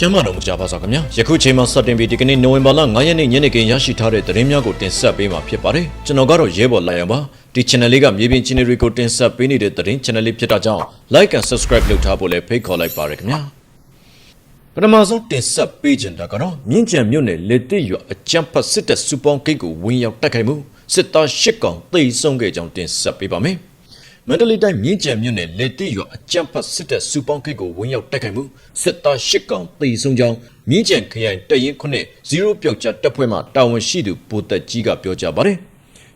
ရမ်းမတော်မူကြပါစေခင်ဗျာယခုချိန်မှာစတင်ပြီးဒီကနေ့နိုဝင်ဘာလ9ရက်နေ့ညနေခင်းရရှိထားတဲ့သတင်းများကိုတင်ဆက်ပေးမှာဖြစ်ပါတယ်ကျွန်တော်ကတော့ရဲဘော်လိုက်ရပါဒီ channel လေးကမြေပြင် channel တွေကိုတင်ဆက်ပေးနေတဲ့သတင်း channel လေးဖြစ်တာကြောင့် like and subscribe လုပ်ထားဖို့လည်းဖိတ်ခေါ်လိုက်ပါရခင်ဗျာပထမဆုံးတင်ဆက်ပေးခြင်းတာကတော့မြင်းကြံမြို့နယ်လေတိရွာအကြမ်းဖက်စစ်တပ်စူပေါင်းဂိတ်ကိုဝင်ရောက်တိုက်ခိုက်မှုစစ်သား၈កောင်တိတ်ဆုံးခဲ့ကြောင်းတင်ဆက်ပေးပါမယ် မန္တလေးတိုင်းမြင်းကြံမြို့နယ်လေတိရွာအကြမ်းဖက်စစ်တပ်စူပေါင်းဂိတ်ကိုဝင်ရောက်တိုက်ခိုက်မှုစစ်သား၈កောင်တိတ်ဆုံးကြောင်းမြင်းကြံခရိုင်တရင်ခုနှစ်0ပျောက်ကြားတပ်ဖွဲ့မှတာဝန်ရှိသူပိုသက်ကြီးကပြောကြားပါတယ်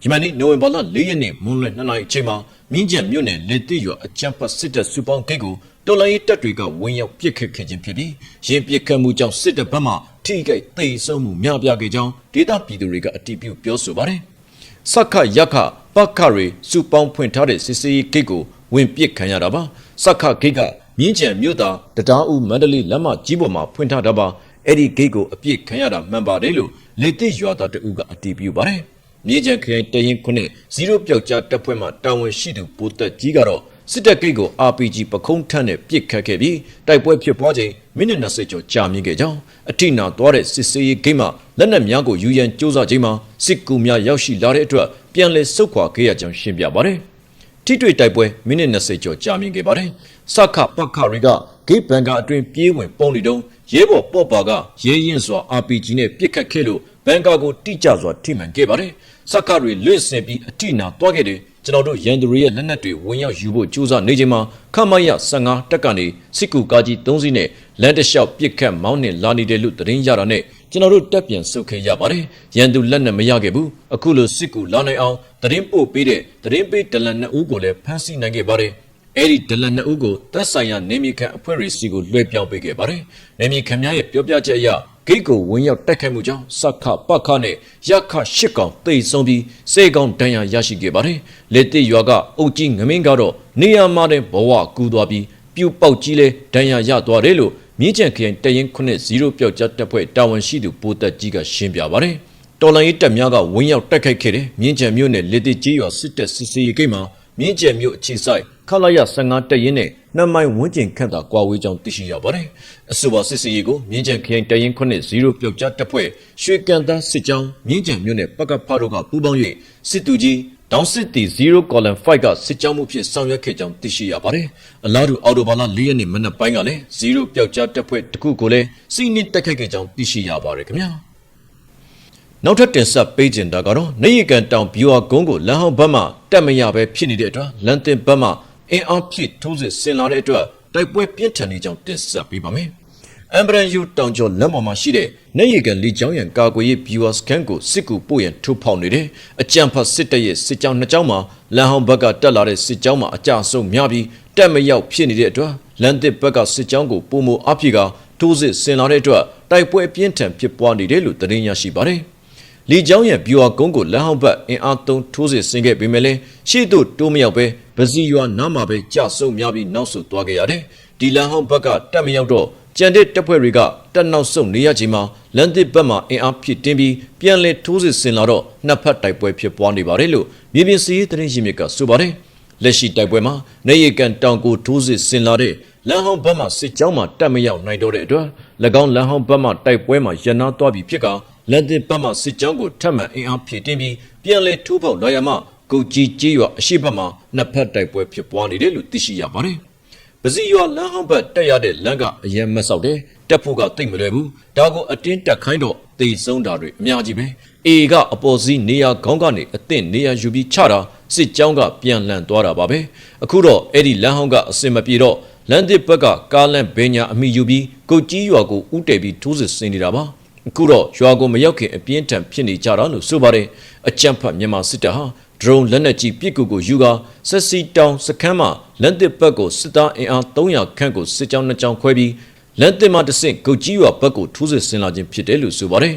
ယမန်နေ့နိုဝင်ဘာလ၄ရက်နေ့မွန်းလွဲ2နာရီအချိန်မှာမြင်းကြံမြို့နယ်လေတိရွာအကြမ်းဖက်စစ်တပ်စူပေါင်းဂိတ်ကိုတော်လိုင်းရေးတပ်တွေကဝင်ရောက်ပစ်ခတ်ခဲ့ခြင်းဖြစ်ပြီးရင်ပစ်ခတ်မှုကြောင့်စစ်တပ်ဘက်မှထိခိုက်သိမ်းဆုံးမှုများပြားခဲ့ကြောင်းဒေသပြည်သူတွေကအတည်ပြုပြောဆိုပါတယ်။ စက္ခယက္ခပက္ခတွေစူပေါင်းဖွင့်ထားတဲ့စစ်စေးဂိတ်ကိုဝင်ပစ်ခံရတာပါ။စက္ခဂိတ်ကမြင်းကြံမြို့သားတရားဦးမန္တလေးလမ်းမကြီးပေါ်မှာဖွင့်ထားတာပါ။အဲ့ဒီဂိတ်ကိုအပြစ်ခံရတာမှန်ပါတယ်လို့လေတိရွာသားတဦးကအတည်ပြုပါတယ်။မြေကျန်ခရိုင်တရင်ခုနှစ်0ပျောက်ကြားတပ်ဖွဲ့မှတာဝန်ရှိသူပိုသက်ကြီးကတော့ စစ်တပ်ဂိတ်ကို RPG ပခုံးထမ်းနဲ့ပစ်ခတ်ခဲ့ပြီးတိုက်ပွဲဖြစ်ပွားချိန်မိနစ်20ကျော်ကြာမြင့်ခဲ့ကြောင်းအထိနာသွားတဲ့စစ်စေးဂိတ်မှလက်နက်များကိုယူရန်စ조사ချိန်မှာစစ်ကူများရောက်ရှိလာတဲ့အတွက်ပြန်လည်ဆုတ်ခွာခဲ့ရကြောင်းရှင်းပြပါတယ်။ထိတွေ့တိုက်ပွဲမိနစ်20ကျော်ကြာမြင့်ခဲ့ပါတယ်။စခပခတွေကဂိတ်ဘန်ကာအတွင်ပြေးဝင်ပုံနေတုံးရဲဘော်ပေါ့ပါကရဲရင်စွာ RPG နဲ့ပစ်ခတ်ခဲ့လို့ဘန်ကာကိုတိကျစွာထိမှန်ခဲ့ပါတယ်။စခတွေလွင့်စင်ပြီးအထိနာသွားခဲ့တယ် ကျွန်တော်တို့ရန်သူတွေရဲ့လက်နက်တွေဝင်ရောက်ယူဖို့ကြိုးစားနေချိန်မှာခမရ15တက်ကနေစစ်ကူကားကြီး3စီးနဲ့လမ်းတစ်လျှောက်ပစ်ခတ်မောင်းနှင်လာနေတဲ့လူသတင်းရတာနဲ့ကျွန်တော်တို့တက်ပြန်ဆုတ်ခဲ့ရပါတယ်။ရန်သူလက်နက်မရခဲ့ဘူး။အခုလိုစစ်ကူလာနိုင်အောင်သတင်းပို့ပေးတဲ့သတင်းပေးဒလန်နှစ်ဦးကိုလည်းဖမ်းဆီးနိုင်ခဲ့ပါတယ်။ အဲ့ဒီဒလန်နှစ်ဦးကိုသက်ဆိုင်ရာနေမီခံအဖွဲ့ရစီကိုလွှဲပြောင်းပေးခဲ့ပါတယ်။နေမီခံများရဲ့ပြောပြချက်အရဂိတ်ကိုဝင်ရောက်တိုက်ခိုက်မှုကြောင့်စခပခနဲ့ရခရှစ်ကောင်တိတ်ဆုံးပြီးစေကောင်ဒဏ်ရာရရှိခဲ့ပါတယ်။လက်တိရွာကအုတ်ကြီးငမင်းကတော့နေရာမှာတဲ့ဘဝကူသွားပြီးပြူပေါက်ကြီးလဲဒဏ်ရာရသွားတယ်လို့မြင်းချန်ခရိုင်တရင်ခုနှစ်0ပျောက်ကြားတပ်ဖွဲ့တာဝန်ရှိသူပိုသက်ကြီးကရှင်းပြပါတယ်။တော်လိုင်းရေးတပ်များကဝင်ရောက်တိုက်ခိုက်ခဲ့တဲ့မြင်းချန်မြို့နယ်လက်တိကြီးရွာစစ်တပ်စစ်စေးဂိတ်မှာ မြင်းချန်မြို့အခြေစိုက်ခလာရ15တက်ရင်နဲ့နှမိုင်ဝန်းကျင်ခန့်သာကွာဝေးကြောင်းသိရှိရပါတယ်။အဆိုပါစစ်စရေးကိုမြင်းကြံခရိုင်တရင်ခုနှစ်0ပျောက်ကြားတပ်ဖွဲ့ရွှေကန်သားစစ်ကြောင်းမြင်းကြံမြို့နယ်ပကဖာတို့ကပူးပေါင်း၍စစ်တူကြီးဒေါင်းစစ်တီ0 column 5ကစစ်ကြောင်းမှုဖြင့်ဆောင်ရွက်ခဲ့ကြောင်းသိရှိရပါတယ်။အလားတူအော်တိုဘာလ4ရက်နေ့မနက်ပိုင်းကလည်း0ပျောက်ကြားတပ်ဖွဲ့တစ်ခုကိုလည်းစီနစ်တက်ခဲ့ခဲ့ကြောင်းသိရှိရပါတယ်ခင်ဗျာ။ နောက်ထပ်တင်ဆက်ပေးခြင်းတာကတော့နေရီကန်တောင်ဘီဝါကုန်းကိုလမ်းဟောင်းဘက်မှတက်မရပဲဖြစ်နေတဲ့အတွက်လန်တင်ဘက်မှအင်အားဖြည့်ထိုးစစ်ဆင်လာတဲ့အတွက်တိုက်ပွဲပြင်းထန်နေကြောင်းတင်ဆက်ပေးပါမယ်။အမ်ဘရန်ယူတောင်ကျော်လမ်းပေါ်မှာရှိတဲ့နေရီကန်လီချောင်းရန်ကာကွယ်ရေးဘီဝါစကန်ကိုစစ်ကူပို့ရန်ထိုးဖောက်နေတယ်။အကြံဖတ်စစ်တပ်ရဲ့စစ်ကြောင်းနှစ်ကြောင်းမှာလမ်းဟောင်းဘက်ကတက်လာတဲ့စစ်ကြောင်းမှာအကြဆုံးများပြီးတက်မရောက်ဖြစ်နေတဲ့အတွက်လန်တစ်ဘက်ကစစ်ကြောင်းကိုပုံမအဖြစ်ကထိုးစစ်ဆင်လာတဲ့အတွက်တိုက်ပွဲပြင်းထန်ဖြစ်ပွားနေတယ်လို့သတင်းရရှိပါတယ်။ လီကျောင်းရဲ့ဗျူဟာကုန်းကိုလမ်းဟောင်းဘက်အင်အားသုံးထိုးစစ်ဆင်ခဲ့ပေမဲ့လည်းရှေ့သို့တိုးမရောက်ပဲပစီရွာနားမှာပဲကြဆုပ်များပြီးနောက်ဆုတ်သွားခဲ့ရတယ်။ဒီလမ်းဟောင်းဘက်ကတက်မရောက်တော့ကြံတဲ့တပ်ဖွဲ့တွေကတက်နောက်ဆုတ်နေရချိန်မှာလန်တစ်ဘက်မှာအင်အားဖြစ်တင်းပြီးပြန်လည်ထိုးစစ်ဆင်လာတော့နှစ်ဖက်တိုက်ပွဲဖြစ်ပွားနေပါတယ်လို့မြေပြင်စီးသတင်းရင်းမြစ်ကဆိုပါတယ်။လက်ရှိတိုက်ပွဲမှာနေရီကန်တောင်ကိုထိုးစစ်ဆင်လာတဲ့လမ်းဟောင်းဘက်မှစစ်ကြောင်းမှတက်မရောက်နိုင်တော့တဲ့အတွက်၎င်းလမ်းဟောင်းဘက်မှတိုက်ပွဲမှာရန်နာသွားပြီးဖြစ်က လန်တစ်ဘက်မှစစ်ကြောင်းကိုထပ်မံအင်အားဖြည့်တင်းပြီးပြန်လည်ထိုးပေါက်လာရမှကုတ်ကြီးကြီးရွာအရှိဘက်မှာနှစ်ဖက်တိုက်ပွဲဖြစ်ပွားနေတယ်လို့သိရှိရပါတယ်။ပစီရွာလမ်းဟောင်းဘက်တက်ရတဲ့လမ်းကအရင်မဆောက်တယ်တက်ဖို့ကတိတ်မလွယ်ဘူးဒါကိုအတင်းတက်ခိုင်းတော့တိတ်ဆုံးတာတွေအများကြီးပဲအေကအပေါ်စီးနေရာခေါင်းကနေအသင့်နေရာယူပြီးချတာစစ်ကြောင်းကပြန်လန့်သွားတာပါပဲအခုတော့အဲ့ဒီလမ်းဟောင်းကအစင်မပြေတော့လန်တစ်ဘက်ကကားလန့်ဘင်းညာအမိယူပြီးကုတ်ကြီးရွာကိုဥတည်ပြီးထိုးစစ်ဆင်နေတာပါ အခုတော့ရွာကိုမရောက်ခင်အပြင်းထန်ဖြစ်နေကြတာလို့ဆိုပါတယ်အကြံဖတ်မြန်မာစစ်တပ်ဟာဒရုန်းလက်နက်ကြီးပစ်ကူကိုယူကာဆက်စီတောင်စခန်းမှာလန်တစ်ဘက်ကိုစစ်သားအင်အား300ခန့်ကိုစစ်ကြောင်းနှစ်ကြောင်းခွဲပြီးလန်တစ်မှတဆင့်ကုတ်ကြီးရွာဘက်ကိုထိုးစစ်ဆင်လာခြင်းဖြစ်တယ်လို့ဆိုပါတယ်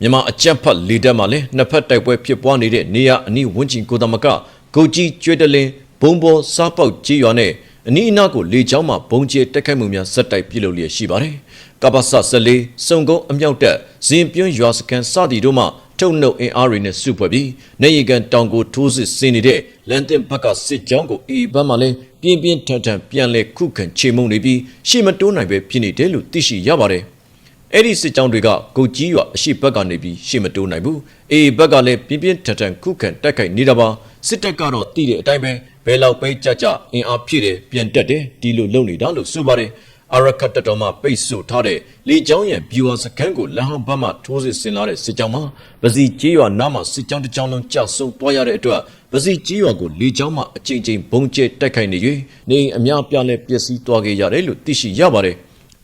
မြန်မာအကြံဖတ်လေတပ်မှလည်းနှစ်ဖက်တိုက်ပွဲဖြစ်ပွားနေတဲ့နေရအနီးဝန်းကျင်ကိုသမကကုတ်ကြီးကျွဲတလင်းဘုံဘောစားပေါက်ကြီးရွာနဲ့အနီးအနားကိုလေကြောင်းမှဘုံကျဲတက်ခိုက်မှုများဇက်တိုက်ပြုလုပ်လျက်ရှိပါတယ်။ ကပ္ပစ14စုံကုန်းအမြောက်တက်ဇင်ပြွန်းရွာစကန်စသည်တို့မှထုတ်နှုတ်အင်အားတွေနဲ့စုဖွဲ့ပြီးနေရီကန်တောင်ကိုထိုးစစ်ဆင်နေတဲ့လန်တင်ဘက်ကစစ်ကြောင်းကိုအေးဘက်မှလည်းပြင်းပြင်းထန်ထန်ပြန်လဲခုခံချေမှုန်းနေပြီးရှေ့မတိုးနိုင်ပဲဖြစ်နေတယ်လို့သိရှိရပါတယ်။အဲ့ဒီစစ်ကြောင်းတွေကကိုကြီးရွာအရှိဘက်ကနေပြီးရှေ့မတိုးနိုင်ဘူးအေးဘက်ကလည်းပြင်းပြင်းထန်ထန်ခုခံတိုက်ခိုက်နေတာပါစစ်တပ်ကတော့တည်တဲ့အတိုင်းပဲဘယ်လောက်ပဲကြကြအင်အားဖြည့်တယ်ပြန်တက်တယ်ဒီလိုလုပ်နေတာလို့ဆိုပါတယ် အာရခတ်တတော်မှပိတ်ဆို့ထားတဲ့လေကြောင်းရံဘီဝါစခန်းကိုလမ်းဟောင်းဘက်မှထိုးစစ်ဆင်လာတဲ့စစ်ကြောင်းမှာပစီကြီးရွာနားမှာစစ်ကြောင်းတစ်ကြောင်းလုံးကြောက်ဆုံသွားရတဲ့အတွက်ပစီကြီးရွာကိုလေကြောင်းမှအကြိမ်ကြိမ်ဘုံကျဲတိုက်ခိုက်နေ၍နေအိမ်အများပြားလဲပျက်စီးသွားခဲ့ရတယ်လို့သိရှိရပါတယ်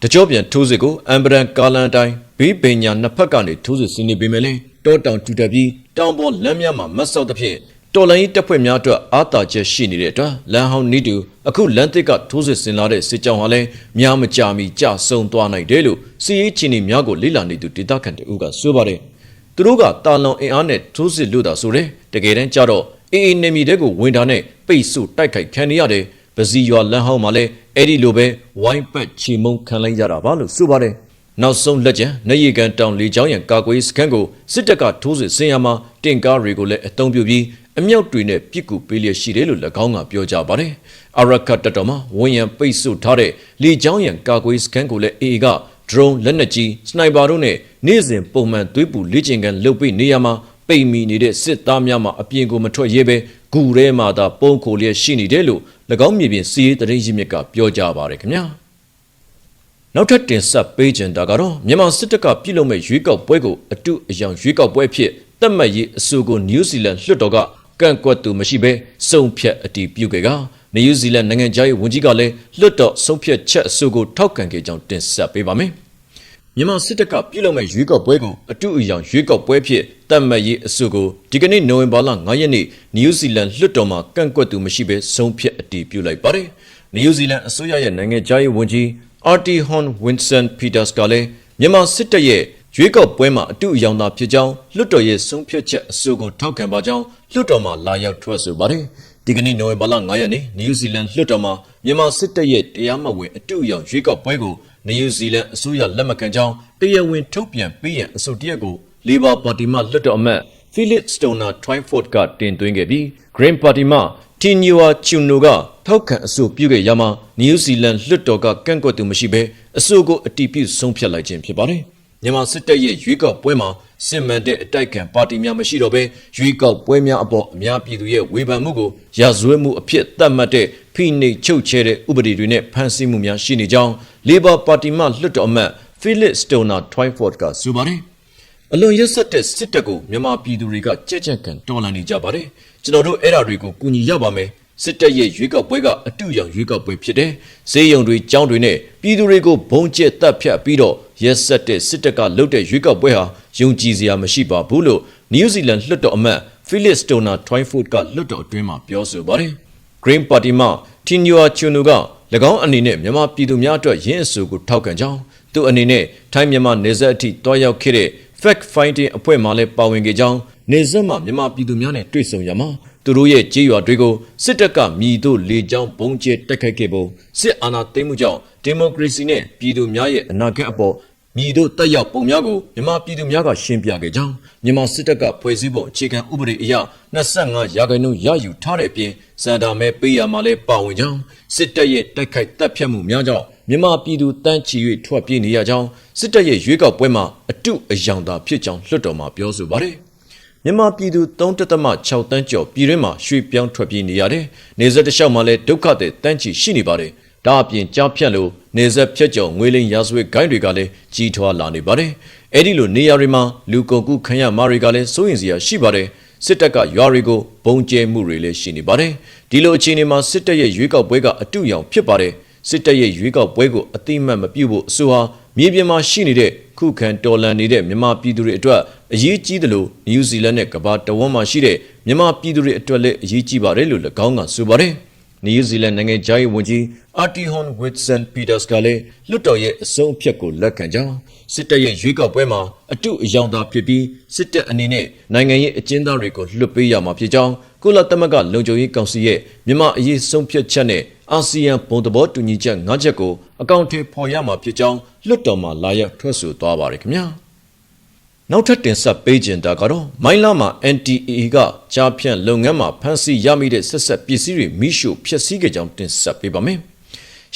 တကြောပြန်ထိုးစစ်ကိုအမ်ဘရန်ကာလန်တိုင်းဘေးပင်ညာနှစ်ဖက်ကနေထိုးစစ်ဆင်နေပေမဲ့လည်းတောတောင်တူတက်ပြီးတောင်ပေါ်လမ်းများမှာမတ်ဆောက်သဖြင့် တော်လိုင်းတပ်ဖွဲ့များအတွက်အာသာချက်ရှိနေတဲ့အတွက်လမ်းဟောင်းနီးတူအခုလမ်းတစ်ကထိုးစစ်ဆင်လာတဲ့စစ်ကြောင်းဟာလည်းများမကြာမီကြဆုံသွားနိုင်တယ်လို့စီးရေးချင်းတွေများကိုလေ့လာနေသူဒေသခံတအုပ်ကဆိုပါတယ်သူတို့ကတာလွန်အင်အားနဲ့ထိုးစစ်လို့တာဆိုတယ်တကယ်တမ်းကျတော့အေးအေးနေမီတဲ့ကိုဝင်တာနဲ့ပိတ်ဆို့တိုက်ခိုက်ခံနေရတယ်ပစီရွာလမ်းဟောင်းမှာလည်းအဲ့ဒီလိုပဲဝိုင်းပတ်ချီမုံခံလိုက်ရတာပါလို့ဆိုပါတယ်နောက်ဆုံးလက်ကျန်နေရီကန်တောင်လေချောင်းရံကာကွယ်စခန်းကိုစစ်တပ်ကထိုးစစ်ဆင်ရမှာတင်ကားတွေကိုလည်းအုံပြုပြီး အမြောက်တွေနဲ့ပြစ်ကူပေးလျက်ရှိတယ်လို့၎င်းကပြောကြပါတယ်။အရခတ်တပ်တော်မှာဝန်ရံပိတ်ဆို့ထားတဲ့လေချောင်းရံကာကွယ်စခန်းကိုလည်း AA က drone လက်နက်ကြီးစနိုက်ပါတို့နဲ့နေ့စဉ်ပုံမှန်သွေးပူလေ့ကျင့်ခန်းလုပ်ပေးနေရမှာပိတ်မိနေတဲ့စစ်သားများမှအပြင်ကိုမထွက်ရဲပဲဂူထဲမှာသာပုံခိုလျက်ရှိနေတယ်လို့၎င်းမြေပြင်စီးရေးတရင်ရင်းမြစ်ကပြောကြပါတယ်ခင်ဗျာ။နောက်ထပ်တင်ဆက်ပေးခြင်းတာကတော့မြန်မာစစ်တပ်ကပြုလုပ်မဲ့ရွေးကောက်ပွဲကိုအတုအယောင်ရွေးကောက်ပွဲဖြစ်တတ်မှတ်ရေးအဆိုကိုနယူးဇီလန်လွှတ်တော်က ကန့်ကွက်သူမရှိဘဲစုံဖြတ်အတည်ပြုခဲ့ကနယူးဇီလန်နိုင်ငံသားရေးဝန်ကြီးကလည်းလွှတ်တော်ဆုံးဖြတ်ချက်အဆိုကိုထောက်ခံခဲ့ကြောင်းတင်ဆက်ပေးပါမယ်။မြန်မာစစ်တပ်ကပြုလုပ်မဲ့ရွေးကောက်ပွဲကိုအတုအယောင်ရွေးကောက်ပွဲဖြစ်တတ်မှတ်ရေးအဆိုကိုဒီကနေ့နိုဝင်ဘာလ9ရက်နေ့နယူးဇီလန်လွှတ်တော်မှာကန့်ကွက်သူမရှိဘဲဆုံးဖြတ်အတည်ပြုလိုက်ပါတယ်။နယူးဇီလန်အစိုးရရဲ့နိုင်ငံသားရေးဝန်ကြီးအာတီဟွန်ဝင်းဆန်ပီတာစ်ကလည်းမြန်မာစစ်တပ်ရဲ့ ရွေးကောက်ပွဲမှာအတူအယောင်သာဖြစ်ကြောင်းလွှတ်တော်ရဲ့ဆုံးဖြတ်ချက်အဆိုကိုထောက်ခံပါကြောင်းလွှတ်တော်မှာလာရောက်ထွက်ဆိုပါတယ်။ဒီကနေ့နိုဝင်ဘာလ9ရက်နေ့နယူးဇီလန်လွှတ်တော်မှာမြန်မာစစ်တပ်ရဲ့တရားမဝင်အတူအယောင်ရွေးကောက်ပွဲကိုနယူးဇီလန်အစိုးရလက်မခံကြောင်းတရားဝင်ထုတ်ပြန်ပေးရန်အဆိုတရက်ကိုလေဘာပါတီမှလွှတ်တော်အမတ် Philip Stoner Twyford ကတင်သွင်းခဲ့ပြီး Green Party မှ Tinua Chuno ကထောက်ခံအဆိုပြုခဲ့ရမှာနယူးဇီလန်လွှတ်တော်ကကန့်ကွက်သူမရှိဘဲအဆိုကိုအတီးပြုဆုံးဖြတ်လိုက်ခြင်းဖြစ်ပါတယ်။ မြန်မာစစ်တပ်ရဲ့ရွေးကောက်ပွဲမှာစစ်မှန်တဲ့အတိုက်ခံပါတီများမရှိတော့ဘဲရွေးကောက်ပွဲများအပေါ်အများပြည်သူရဲ့ဝေဖန်မှုကိုရာဇဝတ်မှုအဖြစ်သတ်မှတ်တဲ့ဖိနှိပ်ချုပ်ချယ်တဲ့ဥပဒေတွေနဲ့ဖမ်းဆီးမှုများရှိနေကြောင်း Labour Party မှလွှတ်တော်အမတ် Philip Stoner Twyford ကဆိုပါတယ်။အလွန်ရက်ဆက်တဲ့စစ်တပ်ကိုမြန်မာပြည်သူတွေကကြက်ကြက်ကန်တော်လှန်နေကြပါတယ်ကျွန်တော်တို့အဲ့ဓာတွေကိုကူညီရပါမယ်စစ်တပ်ရဲ့ရွေးကောက်ပွဲကအတူရောင်ရွေးကောက်ပွဲဖြစ်တယ်ဈေးရုံတွေကျောင်းတွေနဲ့ပြည်သူတွေကိုဘုံကျက်တပ်ဖြတ်ပြီးတော့ ရက်ဆက်တဲ့စစ်တပ်ကလုပ်တဲ့ရွေးကောက်ပွဲဟာယုံကြည်စရာမရှိပါဘူးလို့နယူးဇီလန်လွှတ်တော်အမတ် Philip Stoner Twyford ကလွှတ်တော်အတွင်းမှာပြောဆိုပါတယ် Green Party မှ Tinua Chuno က၎င်းအနေနဲ့မြန်မာပြည်သူများအတွက်ရင်းအဆိုကိုထောက်ခံကြောင်းသူအနေနဲ့ထိုင်းမြန်မာနေဆက်အထိတွားရောက်ခဲ့တဲ့ fact finding အဖွဲ့မှလည်းပါဝင်ခဲ့ကြောင်းနေဆက်မှာမြန်မာပြည်သူများနဲ့တွေ့ဆုံရမှာသူတို့ရဲ့ကြေးရွာတွေကိုစစ်တပ်ကမြည်တို့လေကြောင်းဘုံကျဲတက်ခိုက်ခဲ့ပုံစစ်အာဏာသိမ်းမှုကြောင့်ဒီမိုကရေစီနဲ့ပြည်သူများရဲ့အနာဂတ်အပေါ် မြည်တို့တက်ရောက်ပုံများကိုမြန်မာပြည်သူများကရှင်းပြခဲ့ကြောင်းမြန်မာစစ်တပ်ကဖွဲ့စည်းပုံအခြေခံဥပဒေအရ25ရာခိုင်နှုန်းရယူထားတဲ့အပြင်စံတာမဲပေးရမှာလဲပါဝင်ကြောင်းစစ်တပ်ရဲ့တိုက်ခိုက်တပ်ဖြတ်မှုများကြောင့်မြန်မာပြည်သူတန်းချီ၍ထွက်ပြေးနေရကြောင်းစစ်တပ်ရဲ့ရွေးကောက်ပွဲမှာအတုအယောင်သာဖြစ်ကြောင်းလွှတ်တော်မှာပြောဆိုပါတယ်မြန်မာပြည်သူ3.6တန်းကျော်ပြည်တွင်းမှာရွှေ့ပြောင်းထွက်ပြေးနေရတယ်။နေဆက်တစ်လျှောက်မှာလည်းဒုက္ခတွေတန်းချီရှိနေပါတယ်။ ဒါအပြင်ကြားဖြတ်လို့နေဆက်ဖြတ်ကျော်ငွေလိမ်ရာဇဝတ်ဂိုင်းတွေကလည်းကြီးထွားလာနေပါတယ်။အဲ့ဒီလိုနေရာတွေမှာလူကုန်ကူးခံရမာတွေကလည်းစိုးရင်စရာရှိပါတယ်။စစ်တပ်ကရွာတွေကိုဘုံကျဲမှုတွေလည်းရှိနေပါတယ်။ဒီလိုအခြေအနေမှာစစ်တပ်ရဲ့ရွေးကောက်ပွဲကအတူရောင်ဖြစ်ပါတယ်။စစ်တပ်ရဲ့ရွေးကောက်ပွဲကိုအတိမတ်မပြုတ်ဖို့အဆိုဟာမြေပြင်မှာရှိနေတဲ့ခုခံတော်လှန်နေတဲ့မြန်မာပြည်သူတွေအတွက်အရေးကြီးတယ်လို့နယူးဇီလန်နဲ့ကမ္ဘာတဝန်းမှာရှိတဲ့မြန်မာပြည်သူတွေအတွက်လည်းအရေးကြီးပါတယ်လို့၎င်းကဆိုပါတယ်။ နယူးဇီလန်နိုင်ငံသားရေးဝန်ကြီးအာတီဟွန်ဝစ်ဆန်ပီတာစ်ကလည်းလွတ်တော်ရဲ့အဆုံးအဖြတ်ကိုလက်ခံကြောင်းစစ်တပ်ရဲ့ရွေးကောက်ပွဲမှာအတုအယောင်သာဖြစ်ပြီးစစ်တပ်အနေနဲ့နိုင်ငံရေးအကျဉ်းသားတွေကိုလွှတ်ပေးရမှာဖြစ်ကြောင်းကုလသမဂ္ဂလုံခြုံရေးကောင်စီရဲ့မြန်မာအရေးဆုံးဖြတ်ချက်နဲ့အာဆီယံဘုံသဘောတူညီချက်၅ချက်ကိုအကောင့်ထဲပေါ်ရမှာဖြစ်ကြောင်းလွတ်တော်မှာလာရောက်ထွက်ဆိုသွားပါတယ်ခင်ဗျာ နောက်ထပ်တင်ဆက်ပေးခြင်းတာကတော့မိုင်းလာမှာ NTA ကကြားဖြန့်လုပ်ငန်းမှာဖမ်းဆီးရမိတဲ့ဆက်ဆက်ပစ္စည်းတွေမိရှုဖျက်ဆီးခဲ့ကြောင်းတင်ဆက်ပေးပါမယ်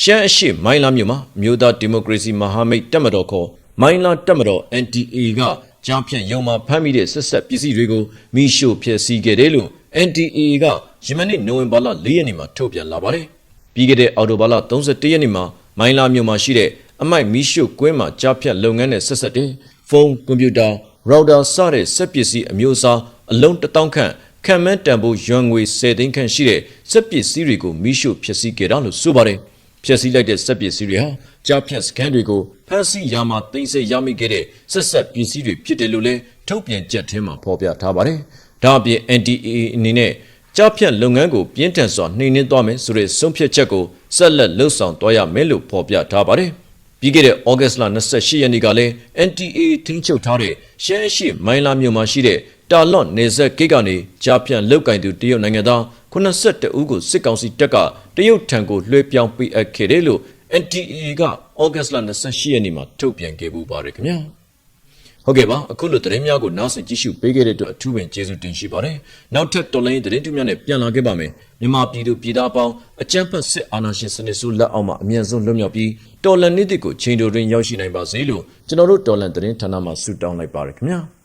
ရှမ်းအရှိမိုင်းလာမြို့မှာမြို့သားဒီမိုကရေစီမဟာမိတ်တက်မတော်ခေါ်မိုင်းလာတက်မတော် NTA ကကြားဖြတ်ရုံမှာဖမ်းမိတဲ့ဆက်ဆက်ပစ္စည်းတွေကိုမိရှို့ဖျက်ဆီးခဲ့တယ်လို့ NTA ကယမနေ့နိုဝင်ဘာလ၄ရက်နေ့မှာထုတ်ပြန်လာပါတယ်။ပြီးခဲ့တဲ့အော်တိုဘာလ31ရက်နေ့မှာမိုင်းလာမြို့မှာရှိတဲ့အမိုက်မိရှို့ကွင်းမှာကြားဖြတ်လုပ်ငန်းနဲ့ဆက်ဆက်တဲ့ ဖုန်းကွန်ပျူတာရော်ဒါစတဲ့စက်ပစ္စည်းအမျိုးအစားအလုံးတစ်တောင်းခန့်ခံမှန်းတန်ဖို့ရွမ်ငွေ10သိန်းခန့်ရှိတဲ့စက်ပစ္စည်းတွေကိုမိရှို့ဖျက်ဆီးခဲ့တာလို့ဆိုပါတယ်။ဖျက်ဆီးလိုက်တဲ့စက်ပစ္စည်းတွေဟာကြားဖြတ်စကန်တွေကိုဖမ်းဆီးရမှာသိမ်းဆည်းရမိခဲ့တဲ့ဆက်ဆက်ပစ္စည်းတွေဖြစ်တယ်လို့လည်းထုတ်ပြန်ချက်ထဲမှာဖော်ပြထားပါတယ်။ဒါအပြင် NTA အနေနဲ့ကြားဖြတ်လုပ်ငန်းကိုပြင်းထန်စွာနှိမ်နင်းသွားမယ်ဆိုတဲ့ဆုံးဖြတ်ချက်ကိုဆက်လက်လှုပ်ဆောင်သွားရမယ်လို့ဖော်ပြထားပါတယ်။ ပြီးခဲ့တဲ့ဩဂတ်စ်လ28ရက်နေ့ကလည်း NTA ထိန်းချုပ်ထားတဲ့ရှမ်းရှိမိုင်းလာမြို့မှာရှိတဲ့တာလွန်နေဆက်ဂိတ်ကနေကြားဖြတ်လောက်ကင်သူတရုတ်နိုင်ငံသား82ဦးကိုစစ်ကောင်စီတပ်ကတရုတ်ထံကိုလွှဲပြောင်းပေးအပ်ခဲ့တယ်လို့ NTA ကဩဂတ်စ်လ28ရက်နေ့မှာထုတ်ပြန်ခဲ့ပူပါတယ်ခင်ဗျာ။ ဟုတ်ကဲ့ပါအခုလိုသတင်းများကိုနားဆင်ကြည့်ရှုပေးခဲ့တဲ့အတွက်အထူးပင်ကျေးဇူးတင်ရှိပါတယ်။နောက်ထပ်တော်လိုင်းသတင်းတူများနဲ့ပြန်လာခဲ့ပါမယ်။မြန်မာပြည်သူပြည်သားပေါင်းအကြမ်းဖက်စစ်အာဏာရှင်စနစ်ဆိုးလက်အောက်မှာအမြန်ဆုံးလွတ်မြောက်ပြီးတော်လန်နေ့တစ်ကိုချိန်တိုတွင်ရောက်ရှိနိုင်ပါစေလို့ကျွန်တော်တို့တော်လန်သတင်းဌာနမှဆုတောင်းလိုက်ပါရခင်ဗျာ။